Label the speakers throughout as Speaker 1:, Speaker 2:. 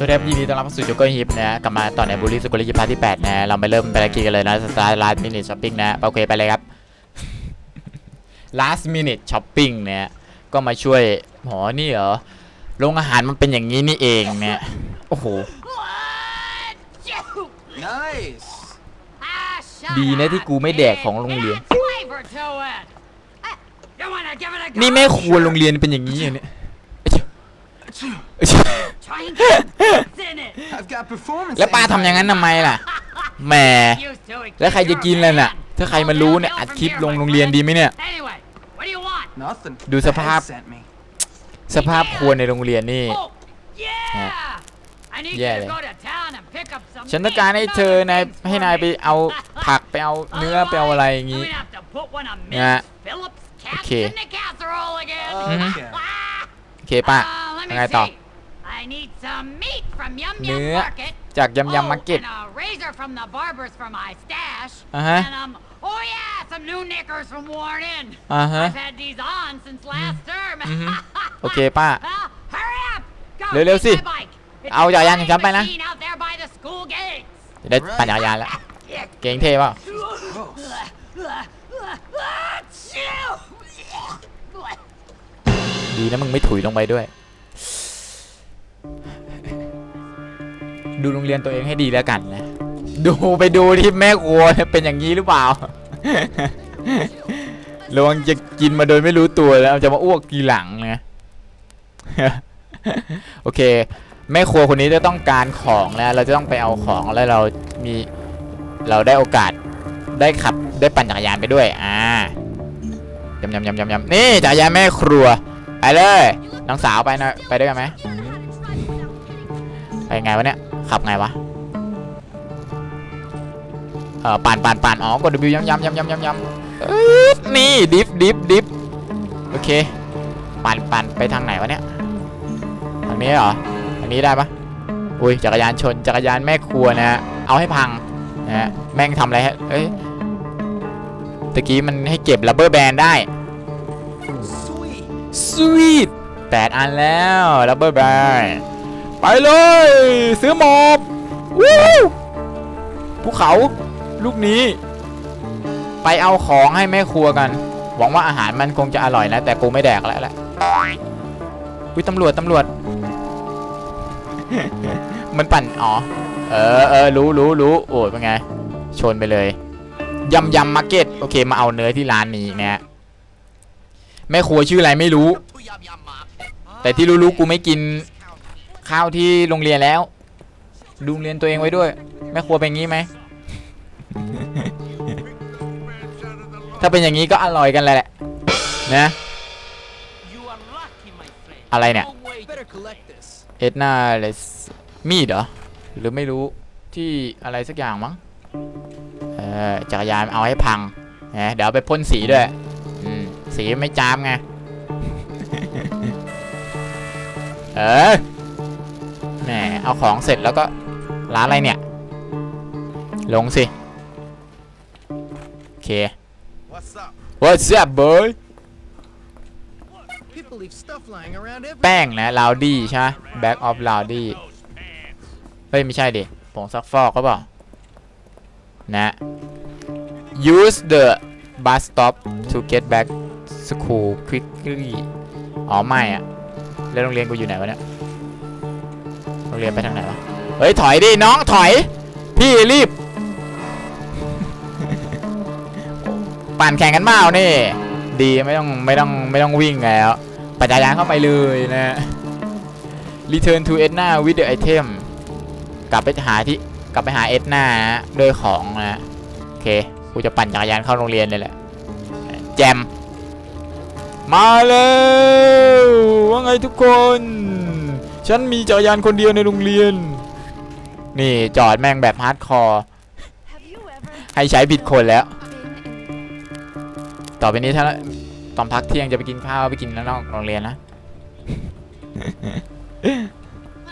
Speaker 1: สวัสดีครับยินดีต้อนรับเข้าสู่โจ๊กเกอร์ฮิปนะฮะกลับมาต่อในบูลลี่สกุลยิปพาร์ทที่ 8นะฮะเราไปเริ่มภารกิจกันเลยนะสตาร์ last minute shopping นะฮะโอเคไปเลยครับ last minute shopping เนี่ยก็มาช่วยหมอนี่เหรอโรงอาหารมันเป็นอย่างนี้นี่เองเนี่ยโอ้โห
Speaker 2: Nice.
Speaker 1: ดีนะที่กูไม่แดกของโรงเรียน
Speaker 3: Flavor to it. You wanna give it a go?
Speaker 1: นี่แม่ครัวโรงเรียนเป็นอย่างนี้เหรอเนี่ย เอ้ยเอ้ย
Speaker 3: Try and get what's in it.
Speaker 2: I've got performance.
Speaker 1: แล้วป้าทำอย่างนั้นทำไมล่ะ แหม
Speaker 3: Used to it.
Speaker 1: แล้วใครจะกินล่ะน่ะ ถ้าใครมารู้เนี่ยอัดคลิปลงโรงเรียนดีไหมเนี่ย
Speaker 3: Anyway, what do you want?
Speaker 2: Nothing.
Speaker 1: Do
Speaker 2: The
Speaker 1: sa
Speaker 2: head
Speaker 1: pahap.
Speaker 2: sent me.
Speaker 1: สภาพครัวในโรงเรียนนี่
Speaker 3: Oh, yeah. I need you
Speaker 1: Yeah,
Speaker 3: to
Speaker 1: then.
Speaker 3: go to town and pick up some
Speaker 1: ฉันต้องการให้เธอนายให้นายไปเอาผักไปเอาเนื้อไปเอาอะไรอย่างงี้
Speaker 3: งี้
Speaker 1: นะ
Speaker 3: โอ
Speaker 1: เค
Speaker 3: เค
Speaker 1: Mhm.
Speaker 2: Okay.
Speaker 1: โอเคป้า
Speaker 3: Uh,
Speaker 1: ยังไงต่อ
Speaker 3: I need some meat from Yum
Speaker 1: เนื้
Speaker 3: Yum
Speaker 1: อ
Speaker 3: Market.
Speaker 1: จากยำยำมาร์เก็ต
Speaker 3: Oh, and a razor from the barbers for my stash.
Speaker 1: อ่าฮะ
Speaker 3: And um, oh yeah, some new knickers from Worn In.
Speaker 1: อ่าฮะ
Speaker 3: I've had these on since last term.
Speaker 1: อือฮึโอเคป้า
Speaker 3: Well, hurry up. Go,
Speaker 1: เร็วๆ
Speaker 3: take
Speaker 1: สิ
Speaker 3: my bike. It's
Speaker 1: เอาจักรยานของฉันไปนะ
Speaker 3: machine out there by the school gates.
Speaker 1: จะได้ปั่นจักรยานแล้วเก่งเท่เปล่าดีนะมึงไม่ถุยลงไปด้วย ดูโรงเรียนตัวเองให้ดีแล้วกันนะ ดูไปดูที่แม่ครัวเป็นอย่างนี้หรือเปล่า ระวังจะกินมาโดยไม่รู้ตัวแล้วจะมาอ้วกทีหลังนะโอเค แม่ครัวคนนี้จะต้องการของแล้ว เราจะต้องไปเอาของแล้วเรามีเราได้โอกาสได้ขับได้ปั่นจักรยานไปด้วย อ่ายำยำยำยำยำนี่จักรยานแม่ครัวไปเลยน้องสาวไปนะไปด้วยกันไหมไปไงวะเนี่ย ขับไงวะเออปั่นปั่นปั่นอ๋อกด W ยำยำยำยำยำยำเอ้ยนี่ดิฟดิฟดิฟโอเคปั่นปั่นไปทางไหนวะเนี่ยทางนี้เหรอทางนี้ได้ปะอุ้ยจักรยานชนจักรยานแม่ครัวนะฮะเอาให้พังนะฮะแม่งทำอะไรฮะเอ้ยตะกี้มันให้เก็บ rubber band ได้
Speaker 2: Sweet.
Speaker 1: สวีทแปดอันแล้ว rubber band ไปเลย ซื้อหมอบวู้ภูเขา ลูกนี้ ไปเอาของให้แม่ครัวกัน หวังว่าอาหารมันคงจะอร่อยนะ แต่กูไม่แดกแล้วแหละอุ้ยตำรวจตำรวจ มันปั่น อ๋อ เออเออรู้รู้รู้โอ้ยเป็นไง ชนไปเลยยำยำมาร์เก็ตโอเค มาเอาเนื้อที่ร้านนี้นะฮะแม่ครัวชื่ออะไรไม่รู้ แต่ที่รู้ๆกูไม่กิน ข้าวที่โรงเรียนแล้ว ดูโรงเรียนตัวเองไว้ด้วยแม่ครัวเป็นงี้ไหม ถ้าเป็นอย่างนี้ก็อร่อยกันแหละนะอะไรเนี่ยเอ็ดนาเลสมีดเหรอ หรือไม่รู้ที่อะไรสักอย่างมั้งเออจักรยานเอาให้พังนะเดี๋ยวไปพ่นสีด้วยสีไม่จามไง เออ แหมเอาของเสร็จแล้วก็ร้านอะไรเนี่ย ลงสิ โอเค
Speaker 2: What's up?
Speaker 1: What's up boy
Speaker 2: People leave stuff lying around everywhere.
Speaker 1: แป้งนะลาวดี้ใช่ไหม back of ลาวดี้เฮ้ย ไม่ใช่ดิผงซักฟอกก็เปล่านะ use the bus stop to get back school quickly อ๋อ ไม่อะแล้วโรงเรียนกูอยู่ไหนวะเนี่ย โรงเรียนไปทางไหนวะ เฮ้ย ถอยดิน้องถอย พี่รีบ ปั่นแข่งกันเปล่านี่ ดีไม่ต้องไม่ต้องไม่ต้องวิ่งแล้วปัจจัยานเข้าไปเลยนะ Return to Edna with the item กลับไปหาที่กลับไปหาเอ็ดนาด้วยของนะโอเคกูจะปั่นจักรยานเข้าโรงเรียนเลยแหละแจม มาแล้วว่าไงทุกคน ฉันมีจักรยานคนเดียวในโรงเรียน นี่จอดแม่งแบบฮาร์ดคอร์
Speaker 4: Have you ever
Speaker 1: ให้ใช้ผิดคนแล้ว
Speaker 4: been in
Speaker 1: ต่อไปนี้ถ้าตอนพักเที่ยงจะไปกินข้าวไปกินข้างนอกโรงเรียนนะ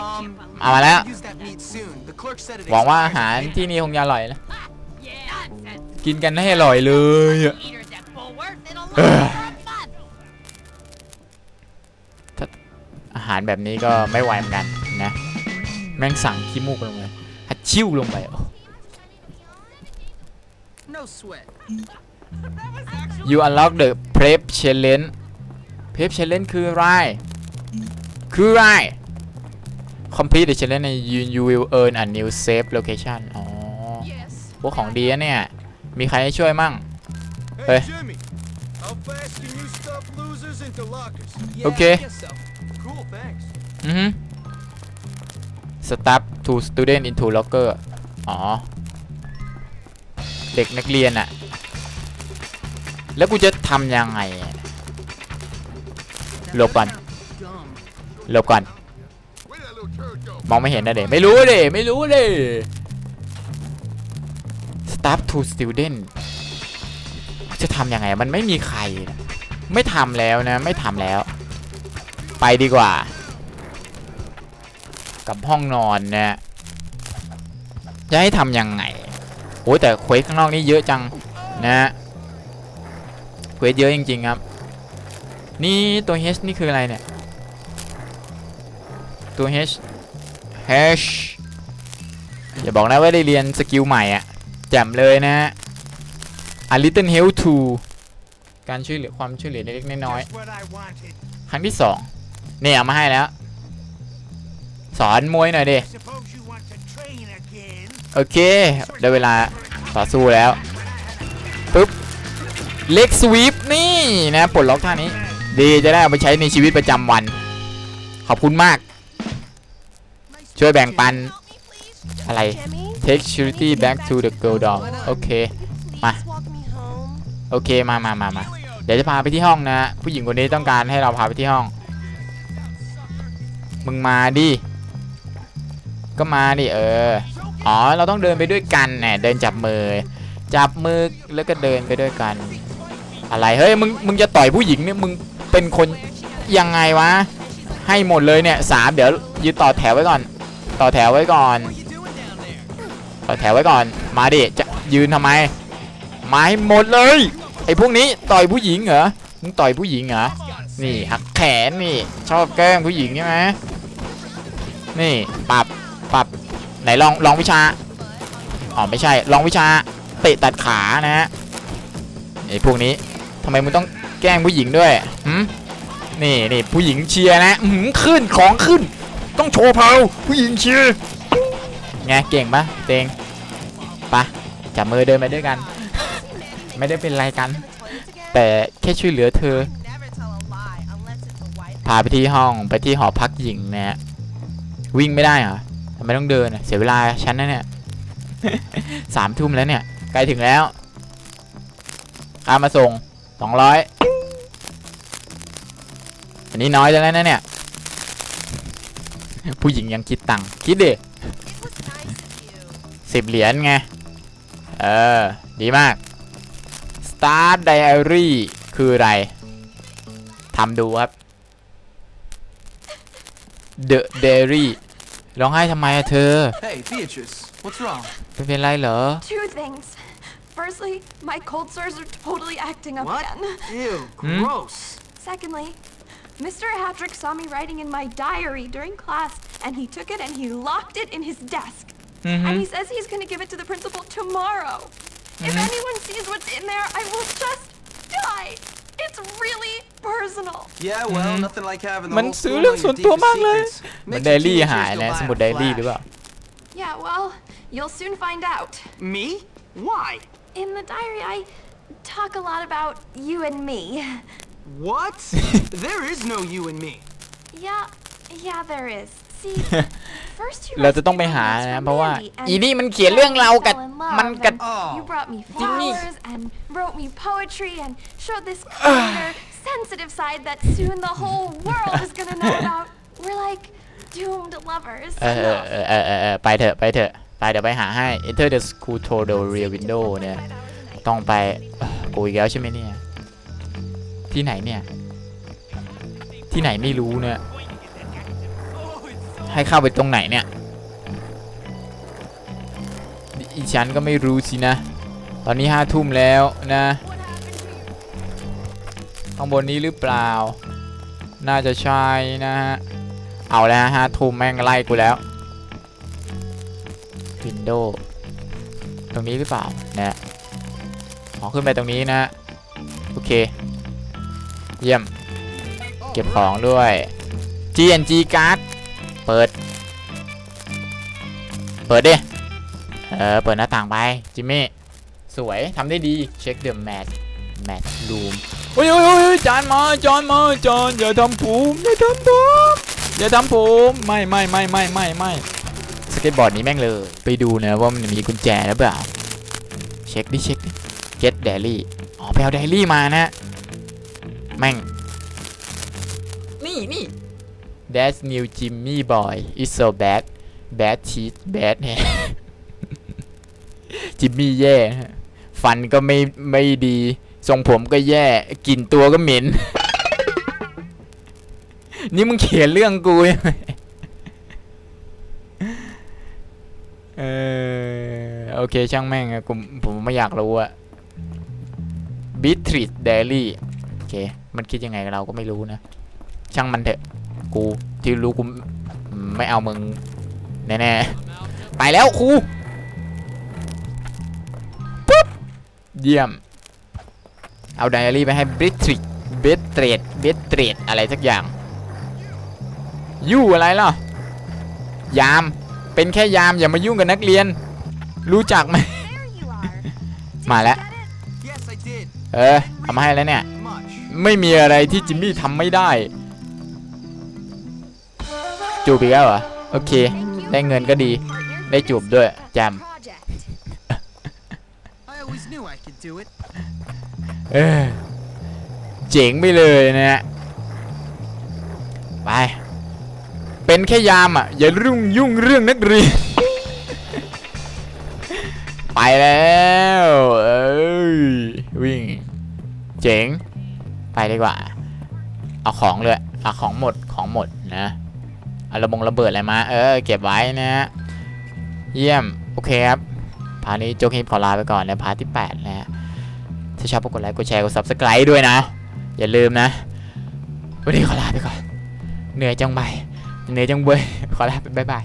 Speaker 2: Um,
Speaker 1: เอามาแล้ว
Speaker 2: use that meat soon. The clerk said it
Speaker 1: หวังว่าอา
Speaker 2: expired
Speaker 1: หาร
Speaker 2: today.
Speaker 1: ที่นี่คงจะอร่อยนะ
Speaker 3: Yeah, nonsense.
Speaker 1: กินกันให้อร่อยเลยาหารแบบนี้ก็ไม่ไหวเหมือนกันนะ แม่งสั่งขี้มูกลงไปฮัดชิวลงไปโอ้
Speaker 2: No sweat.
Speaker 1: You unlock the prep challenge prep challenge คืออะไร คืออะไร complete the challenge ใน you you will earn a new safe location อ๋อ
Speaker 3: Yes.
Speaker 1: พวกของดีนะเนี่ย มีใครให้ช่วยมั่ง Hey.
Speaker 4: Hey, Jimmy, how fast can you
Speaker 1: อือฮึ stuff to student into locker อ๋อ เด็กนักเรียนอะแล้วกูจะทำยังไงหลบก่อนหลบก่อน มองไม่เห็นนะเด็ไม่รู้เด็ไม่รู้เด็ staff to student จะทำยังไงมันไม่มีใคร ไม่ทำแล้วนะ ไม่ทำแล้ว ไปดีกว่า กับห้องนอนเนะจะให้ทำยังไงโอ้ยแต่เควสข้างนอกนี่เยอะจังนะเควสเยอะจริง ๆ ครับ นี่ตัว H นี่คืออะไรเนี่ย ตัว H H อย่าบอกนะว่าได้เรียนสกิลใหม่อะแจ่มเลยนะฮะ A little help to การช่วยเหลือความช่วยเหลือเล็กๆน้อยๆครั้งที่สอง เนี่ยเอามาให้แล้ว สอนมวยหน่อยดิ โอเค ได้เวลาต่อสู้แล้วปุ๊บ เล็กสวีปนี่นะปลดล็อกท่านี้ ดีจะได้เอาไปใช้ในชีวิตประจำวัน ขอบคุณมาก ช่วยแบ่งปัน อะไร take security back to the girl doll โอเค มา โอเค มามามามาเดี๋ยวจะพาไปที่ห้องนะ ผู้หญิงคนนี้ต้องการให้เราพาไปที่ห้อง มึงมาดิ ก็มาดิเออ อ๋อ เราต้องเดินไปด้วยกันแหน่เดินจับมือ จับมือแล้วก็เดินไปด้วยกัน อะไร เฮ้ย มึง มึงจะต่อยผู้หญิงเนี่ย มึงเป็นคนยังไงวะ ให้หมดเลยเนี่ยสามเดี๋ยวยืนต่อแถวไว้ก่อน ต่อแถวไว้ก่อน ต่อแถวไว้ก่อน มาดิ จะยืนทำไม มาให้หมดเลย ไอ้พวกนี้ต่อยผู้หญิงเหรอ มึงต่อยผู้หญิงเหรอนี่หักแขนนี่ ชอบแกล้งผู้หญิงใช่ไหม นี่ปรับปรับไหนลองลองวิชาอ๋อไม่ใช่ลองวิชาเตะตัดขานะฮะไอ้พวกนี้ทำไมมึงต้องแกล้งผู้หญิงด้วยหืมนี่นี่ผู้หญิงเชียร์นะหือขึ้นของขึ้น ต้องโชว์เพาผู้หญิงเชียร์ไงเก่งปะเตงปะจับมือเดินไปด้วยกัน ไม่ได้เป็นไรกัน แต่แค่ช่วยเหลือเธอพาไปที่ห้องไปที่หอพักหญิงนะฮะ วิ่งไม่ได้เหรอทำไมต้องเดินอะเสียเวลาฉันนะเนี่ยสามทุ่มแล้วเนี่ยใกล้ถึงแล้วค่ามาส่งสองร้อยอันนี้น้อยแล้วนะเนี่ย ผู้หญิงยังคิดตังค์คิดดิสิบเหรียญไง เออ ดีมาก Star Diary คืออะไรทำดูครับ The Diary ร้องไห้ทำไมอะเธอ
Speaker 2: Hey, Beatrice, what's wrong?
Speaker 1: เป็นเป็นไรเหรอ
Speaker 3: Two things. Firstly, my cold sores are totally acting up
Speaker 2: What?
Speaker 3: again.
Speaker 2: Ew, gross.
Speaker 3: Secondly, Mr. Hattrick saw me writing in my diary during class, and he took it and he locked it in his desk.
Speaker 1: อือฮึ
Speaker 3: And he says he's gonna give it to the principal tomorrow. If anyone sees what's in there, I will just die. It's really personal.
Speaker 2: Yeah, well,
Speaker 1: Mhm.
Speaker 2: nothing like having the
Speaker 1: มัน
Speaker 2: whole
Speaker 1: ซื้อ
Speaker 2: school
Speaker 1: เรื่อง
Speaker 2: know
Speaker 1: ส่วน
Speaker 2: your
Speaker 1: ตัว
Speaker 2: deepest
Speaker 1: มากเลย
Speaker 2: secrets.
Speaker 1: เหมือน
Speaker 2: Makes
Speaker 1: ได
Speaker 2: your
Speaker 1: รี่
Speaker 2: teenagers
Speaker 1: หาย
Speaker 2: go
Speaker 1: นะ
Speaker 2: by
Speaker 1: ส
Speaker 2: in
Speaker 1: มุด
Speaker 2: a
Speaker 1: ไดรี่
Speaker 2: flash.
Speaker 1: หรือเปล่า
Speaker 3: Yeah, well, you'll soon find out.
Speaker 2: Me? Why?
Speaker 3: In the diary, I talk a lot about you and me.
Speaker 2: What? there is no you and me.
Speaker 3: Yeah, yeah, there is. See, first you
Speaker 1: เราจะต้องไป
Speaker 3: rescued
Speaker 1: หา
Speaker 3: me once
Speaker 1: นะ
Speaker 3: from
Speaker 1: เพราะว่า
Speaker 3: Mandy, and
Speaker 1: อีนี่มันเขียนเรื่องเรากับ
Speaker 3: fell in love
Speaker 1: มันกับ
Speaker 3: and
Speaker 2: Oh.
Speaker 3: You brought me
Speaker 1: Jimmy.
Speaker 3: flowers and wrote me poetry and showed this quieter, sensitive side that soon the whole world is gonna know about. We're like doomed lovers.
Speaker 1: เออเออเออเออเออเออไปเถอะไปเถอะไปเดี๋ยวไปหาให้ Enter the school to the rear window เนี่ยต้องไปเอ่อกูอีกแล้วใช่ไหมเนี่ยที่ไหนเนี่ยที่ไหนไม่รู้เนี่ย ให้เข้าไปตรงไหนเนี่ยอีฉันก็ไม่รู้สินะ ตอนนี้ห้าทุ่มแล้วนะข้างบนนี้หรือเปล่า น่าจะใช่นะฮะ เอาแล้วห้าทุ่มแม่งไล่กูแล้ววินโดว์ตรงนี้หรือเปล่านะขอขึ้นไปตรงนี้นะ โอเค เยี่ยม เก็บของด้วย GNG card เปิด เปิดดิ เออ เปิดหน้าต่างไป จิมมี่ สวย ทำได้ดี เช็คเดอะแมทแมทรูมโอ้ยโอ้ยโอ้ยจานมาจานมาจานอย่าทำผมอย่าทำผมอย่าทำผมไม่ไม่ไม่ไม่ไม่ไม่สเก็ตบอร์ดนี้แม่งเลย ไปดูนะว่ามันมีกุญแจหรือเปล่า เช็คดิเช็คดิ get daily อ๋อไปเอา daily มานะ แม่ง นี่นี่ That's new Jimmy boy is so bad bad teeth bad hair จิมมี่แย่ฟันก็ไม่ไม่ดี ทรงผมก็แย่กลิ่นตัวก็เหม็น นี่มึงเขียนเรื่องกูใช่ไหมเออโอเคช่างแม่งอะกูผมไม่อยากรู้อะ b e a t r i t Daily โอเค มันคิดยังไงเราก็ไม่รู้นะ ช่างมันเถอะ กูที่รู้กูไม่เอามึงแน่ๆ ไปแล้วครูปุ๊บ เยี่ยม เอาไดอารี่ไปให้บริทริกเบสเตรดเบสเตรดอะไรสักอย่าง ยู่อะไรล่ะ ยาม เป็นแค่ยามอย่ามายุ่งกับนักเรียน รู้จักไหม
Speaker 3: There you are. Did
Speaker 1: Mà
Speaker 3: you
Speaker 1: lẽ-
Speaker 3: get it?
Speaker 2: Yes, I did.
Speaker 1: เออเอามาให้แล้วเนี่ย
Speaker 2: Much.
Speaker 1: ไม่มีอะไรที่จิมมี่ทำไม่ได้ จูบอีกแล้วเหรอ โอเค
Speaker 3: Thank you
Speaker 1: ได้เงินก็ดี
Speaker 3: for your
Speaker 1: ได้จูบด้วยแจม
Speaker 3: project.
Speaker 2: I always knew I could do it.
Speaker 1: เออเจ๋งไปเลยนะฮะ ไป เป็นแค่ยามอะ อย่ารุ่งยุ่งเรื่องนักเรียน ไปแล้วเอ้ยวิ่ง เจ๋ง ไปดีกว่า เอาของเลยเอาของหมด ของหมดนะ เอาระบงระเบิดอะไรมา เออ เก็บไว้นะฮะ เยี่ยม โอเคครับ พาร์ทนี้โจกฮิปขอลาไปก่อนในพาร์ทที่ 8 นะฮะ ถ้าชอบก็กดไลค์ กดแชร์ กด subscribe ด้วยนะ อย่าลืมนะ วันนี้ขอลาไปก่อน เหนื่อยจังไปเหนื่อยจังเบยขอลาไปบ๊ายบาย